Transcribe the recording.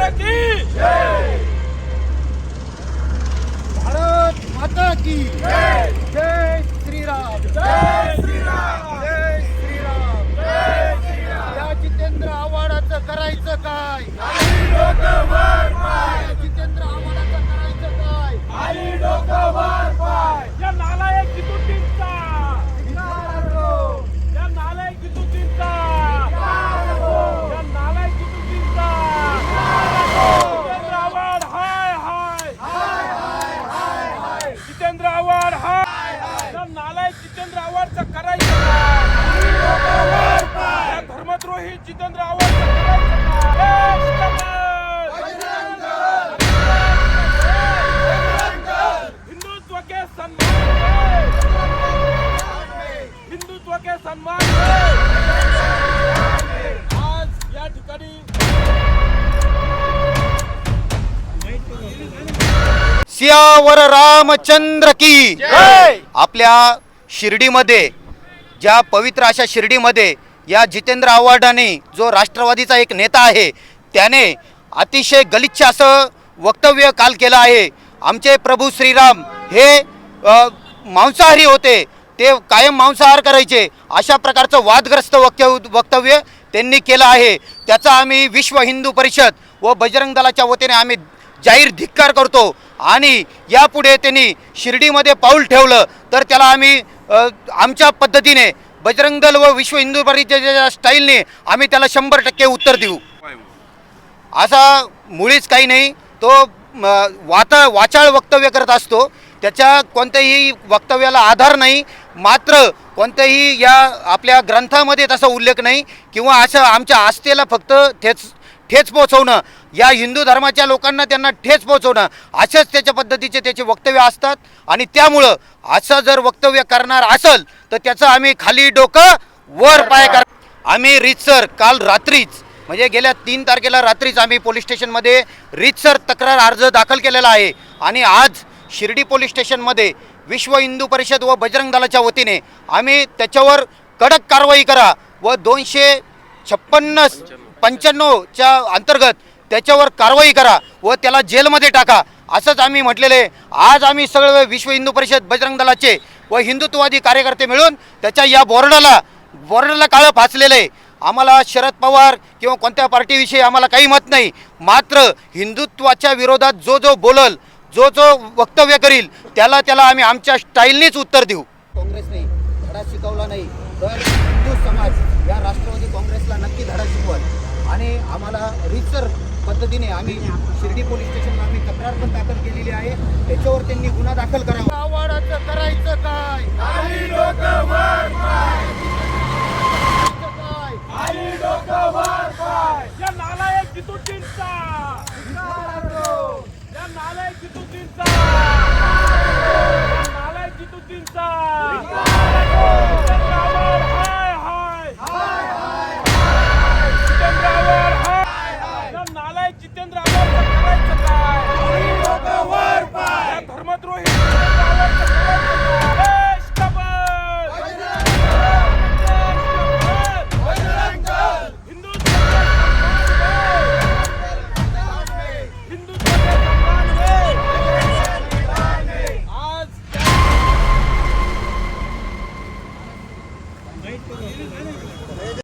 रामचंद्र की? भारत माता की जय जय श्रीराम। जय श्रीराम। जय श्रीराम। जय श्रीराम। या जितेंद्र आव्हाडाचं करायचं काय? मला जितेंद्र आव्हाडचा करायचं या धर्मद्रोही जितेंद्र आव्हाडचं करायचं हिंदुत्व के हिंदुत्व के सम्मान सियावर रामचंद्र की! आपल्या शिर्डीमध्ये ज्या पवित्र अशा शिर्डीमध्ये या जितेंद्र आव्हाडाने जो राष्ट्रवादीचा एक नेता आहे त्याने अतिशय गलिच्छ असं वक्तव्य काल केलं आहे. आमचे प्रभू श्रीराम हे मांसाहारी होते. ते कायम मांसाहार करायचे. अशा प्रकारचं वादग्रस्त वक्य वक्तव्य त्यांनी केलं आहे. त्याचा आम्ही विश्व हिंदू परिषद व बजरंग दलाच्या वतीने आम्ही जाहीर धिक्कार करतो. आणि यापुढे त्यांनी शिर्डीमध्ये पाऊल ठेवलं तर त्याला आम्ही आमच्या पद्धतीने बजरंग दल व विश्व हिंदू परिषदेच्या स्टाईलने आम्ही त्याला शंभर टक्के उत्तर देऊ. असा मुळीच काही नाही. तो वाता वाचाळ वक्तव्य करत असतो. त्याच्या कोणत्याही वक्तव्याला आधार नाही. मात्र कोणत्याही या आपल्या ग्रंथामध्ये तसा उल्लेख नाही किंवा असं आमच्या आस्थेला फक्त तेच ठेच पोचवणं या हिंदू धर्माच्या लोकांना त्यांना ठेच पोचवणं असेच त्याच्या पद्धतीचे त्याचे वक्तव्य असतात. आणि त्यामुळं असं जर वक्तव्य करणार असेल तर त्याचं आम्ही खाली डोकं वर पाय कर आम्ही रितसर काल रात्रीच म्हणजे गेल्या तीन तारखेला रात्रीच आम्ही पोलीस स्टेशनमध्ये रीतसर तक्रार अर्ज दाखल केलेला आहे. आणि आज शिर्डी पोलीस स्टेशनमध्ये विश्व हिंदू परिषद व बजरंग दलाच्या वतीने आम्ही त्याच्यावर कडक कारवाई करा व दोनशे छप्पन्न पंच्याण्णवच्या अंतर्गत त्याच्यावर कारवाई करा व त्याला जेलमध्ये टाका. असंच आम्ही म्हटलेलं आहे. आज आम्ही सगळे विश्व हिंदू परिषद बजरंग दलाचे व हिंदुत्ववादी कार्यकर्ते मिळून त्याच्या या बोर्डाला बोर्डाला काळं फाचलेलं आहे. आम्हाला शरद पवार किंवा कोणत्या पार्टीविषयी आम्हाला काही मत नाही. मात्र हिंदुत्वाच्या विरोधात जो जो बोलल जो जो वक्तव्य करील त्याला त्याला आम्ही आमच्या स्टाईलनेच उत्तर देऊ. काँग्रेसने धडा शिकवला नाही तर हिंदू समाज या राष्ट्रवादी काँग्रेस पद्धतीने आम्ही शिर्डी पोलीस स्टेशनला आम्ही तक्रार पण दाखल केलेली आहे. त्याच्यावर त्यांनी गुन्हा दाखल करावा. आव्हाडाचं करायचं काय? या नालायक जितुजींचा या नालायक जितुजींचा या